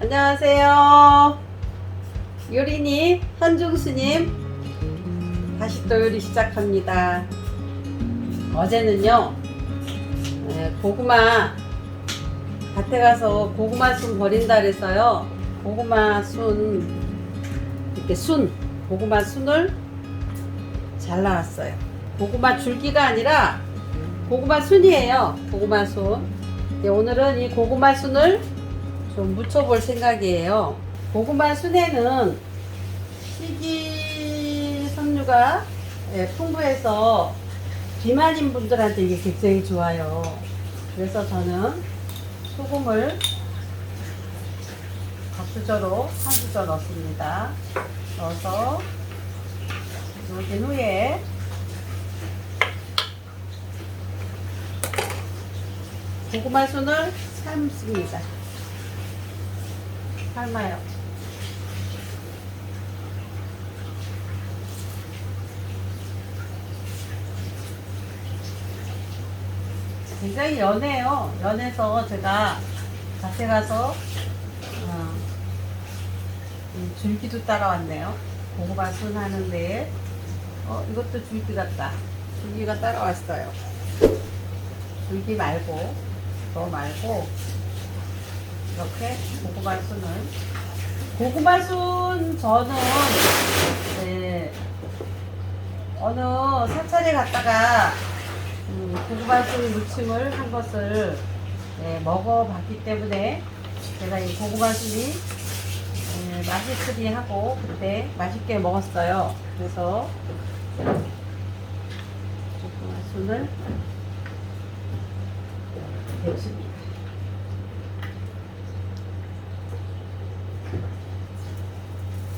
안녕하세요. 요리님, 현중수님, 다시 또 요리 시작합니다. 어제는요, 에, 고구마, 밭에 가서 고구마 순 버린다 그래서요, 고구마 순, 이렇게 순, 고구마 순을 잘라왔어요. 고구마 줄기가 아니라 고구마 순이에요. 고구마 순. 네, 오늘은 이 고구마 순을 좀 무쳐볼 생각이에요. 고구마 순에는 식이섬유가 예, 풍부해서 비만인 분들한테 이게 굉장히 좋아요. 그래서 저는 소금을 밥수저로 한 수저 넣습니다. 넣어서 녹인 후에 고구마 순을 삶습니다. 삶아요. 굉장히 연해요. 연해서 제가 밭에 가서 어, 이 줄기도 따라왔네요. 고구마 순 하는데 어 이것도 줄기 같다. 줄기가 따라왔어요. 줄기 말고 너 말고 이렇게 고구마 순을 고구마 순 저는 네, 어느 사찰에 갔다가 음, 고구마 순 무침을 한 것을 네, 먹어봤기 때문에 제가 이 고구마 순이 네, 맛있으리 하고 그때 맛있게 먹었어요. 그래서 고구마 순을 데칩니다.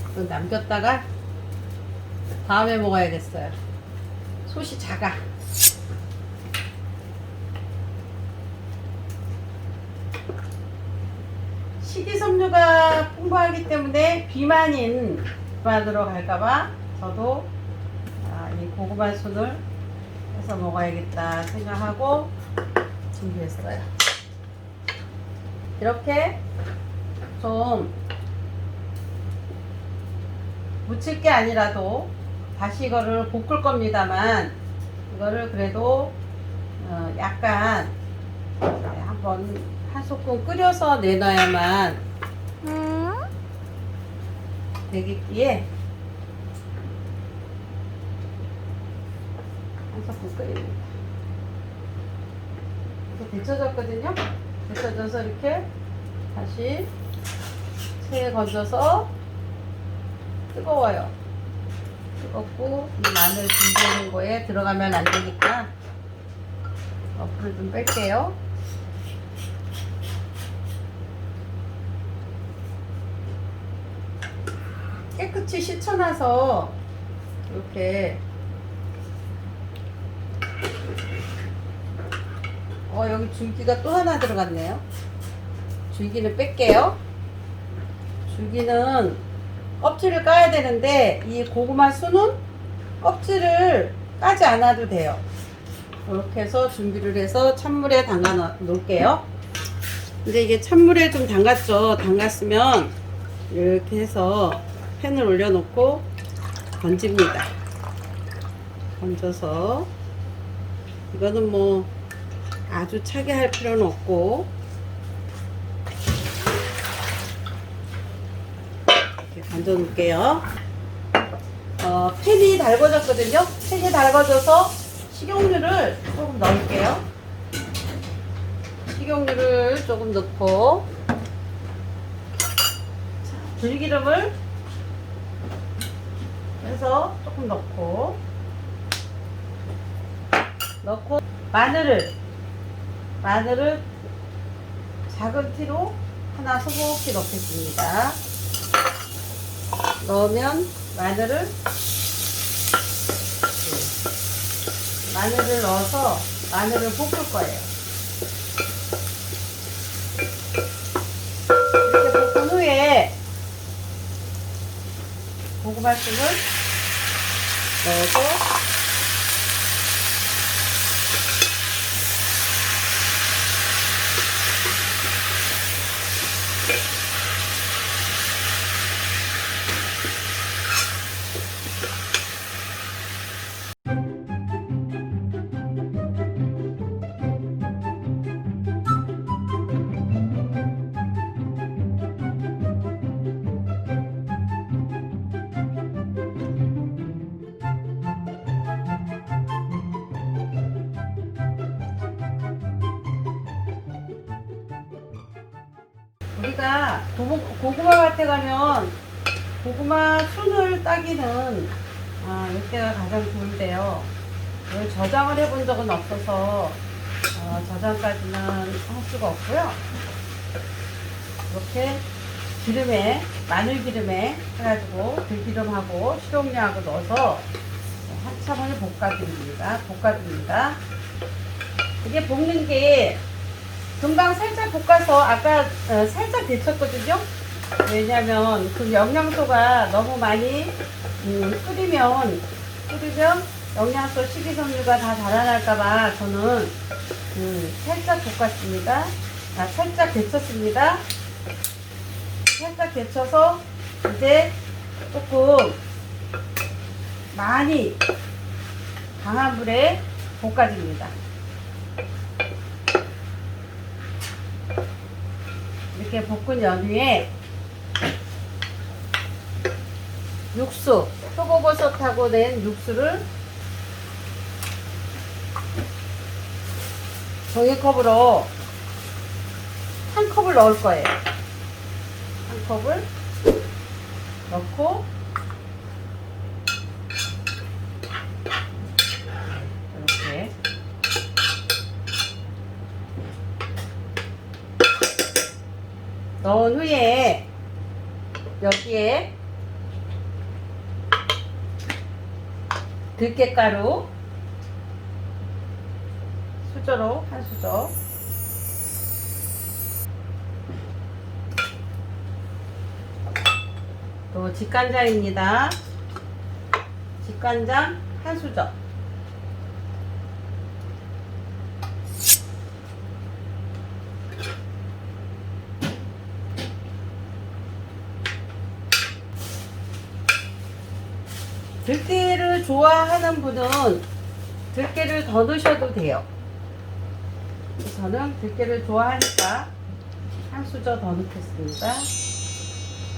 이거 남겼다가 다음에 먹어야겠어요. 솥이 작아. 식이섬유가 풍부하기 때문에 비만인 비만으로 갈까봐 저도 아, 이 고구마 순을 해서 먹어야겠다 생각하고 준비했어요. 이렇게 좀 묻힐 게 아니라도 다시 이거를 볶을 겁니다만 이거를 그래도 어, 약간 네, 한번 한 소끔 끓여서 내놔야만 되겠기에 한 소끔 끓입니다. 데쳐졌거든요. 데쳐져서 이렇게 다시 체에 건져서 뜨거워요. 뜨겁고 이 마늘 준비하는 거에 들어가면 안 되니까 어, 불을 좀 뺄게요. 깨끗이 씻어놔서 이렇게 어 여기 줄기가 또 하나 들어갔네요. 줄기는 뺄게요. 줄기는 껍질을 까야 되는데 이 고구마 순은 껍질을 까지 않아도 돼요. 이렇게 해서 준비를 해서 찬물에 담가 놓- 놓을게요. 근데 이게 찬물에 좀 담갔죠. 담갔으면 이렇게 해서 팬을 올려놓고 건집니다. 건져서 이거는 뭐 아주 차게 할 필요는 없고 건져 놓을게요. 어, 팬이 달궈졌거든요. 팬이 달궈져서 식용유를 조금 넣을게요. 식용유를 조금 넣고 자, 들기름을 해서 조금 넣고 넣고 마늘을 마늘을 작은 티로 하나 소복히 넣겠습니다. 넣으면 마늘을 마늘을 넣어서 마늘을 볶을 거예요. 이렇게 볶은 후에 고구마 순을 넣어서 우리가 고, 고구마 밭에 가면 고구마 순을 따기는 아, 이때가 가장 좋은데요. 저장을 해본 적은 없어서 어, 저장까지는 할 수가 없고요. 이렇게 기름에 마늘 기름에 해가지고 들기름하고 식용유하고 넣어서 한참을 볶아줍니다. 볶아줍니다. 이게 볶는 게 금방 살짝 볶아서 아까 어, 살짝 데쳤거든요. 왜냐면 그 영양소가 너무 많이 음, 끓이면 끓이면 영양소 식이섬유가 다 달아날까봐 저는 음, 살짝 볶았습니다. 아, 살짝 데쳤습니다. 살짝 데쳐서 이제 조금 많이 강한 불에 볶아줍니다. 이렇게 볶은 연유에 육수, 표고버섯하고 낸 육수를 종이컵으로 한 컵을 넣을 거예요. 한 컵을 넣고 이렇게 넣은 후에 여기에 들깨가루 수저로 한 수저. 또 직간장입니다. 직간장 한 수저 들깨를 좋아하는 분은 들깨를 더 넣으셔도 돼요. 저는 들깨를 좋아하니까 한 수저 더 넣겠습니다.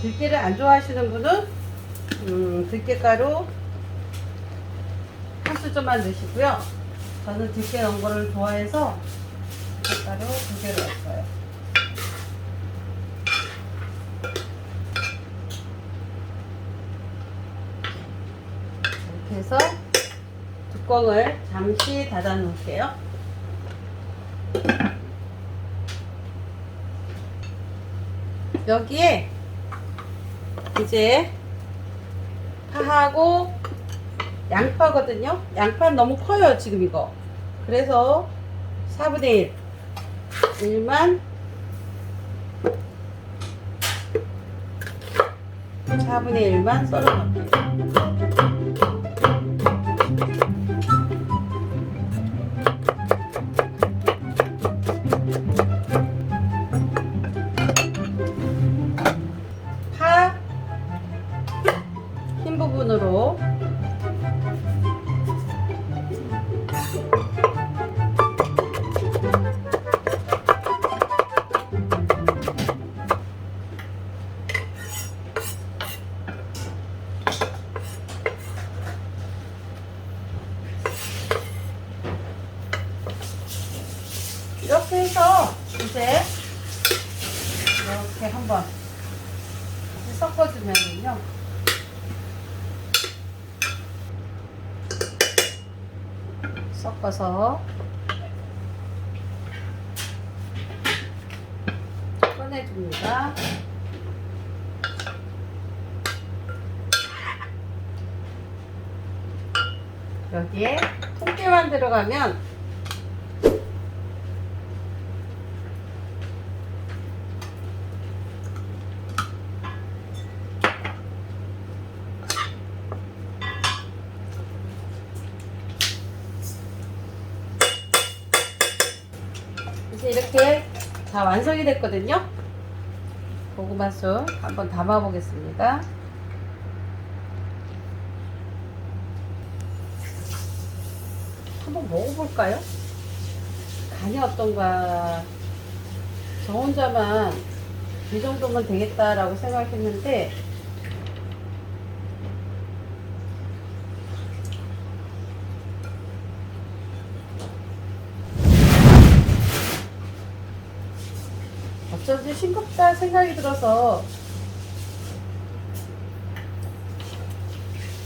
들깨를 안 좋아하시는 분은 음, 들깨가루 한 수저만 넣으시고요. 저는 들깨 넣은 거를 좋아해서 들깨가루 두 개를 넣었어요. 이렇게 해서 뚜껑을 잠시 닫아 놓을게요. 여기에 이제 파하고 양파거든요. 양파 너무 커요, 지금 이거. 그래서 4분의 1. 1만 4분의 1만 썰어 넣을게요. 이제 이렇게 한번 같이 섞어주면은요. 섞어서 꺼내줍니다. 여기에 통깨만 들어가면 이제 다 완성이 됐거든요. 고구마 술 한번 담아 보겠습니다. 한번 먹어볼까요? 간이 어떤가. 저 혼자만 이 정도면 되겠다라고 생각했는데 어쩐지 싱겁다 생각이 들어서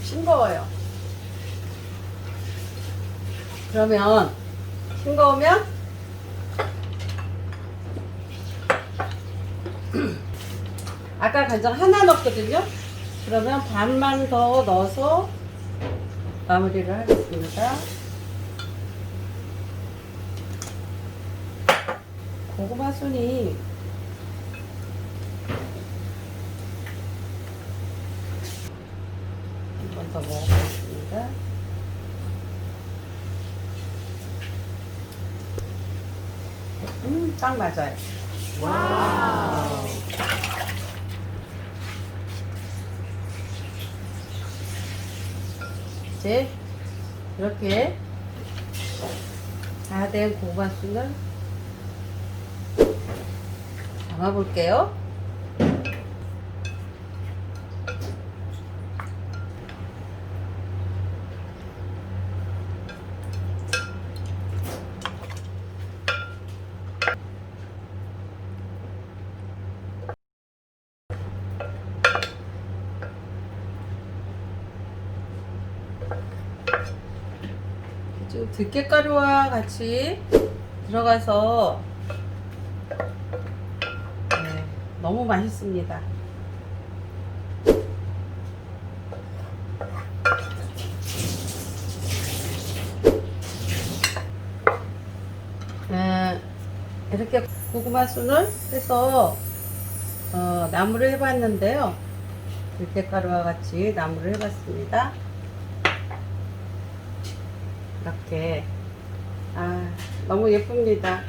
싱거워요. 그러면 싱거우면 아까 간장 하나 넣었거든요. 그러면 반만 더 넣어서 마무리를 하겠습니다. 고구마 순이 한 번 더 먹어보겠습니다. 음, 딱 맞아요. 이제 이렇게 다된 순을 담아볼게요. 지금 들깨가루와 같이 들어가서 네, 너무 맛있습니다. 네, 이렇게 고구마 순을 해서 어, 나물을 해봤는데요. 들깨가루와 같이 나물을 해봤습니다. 이렇게 아 너무 예쁩니다.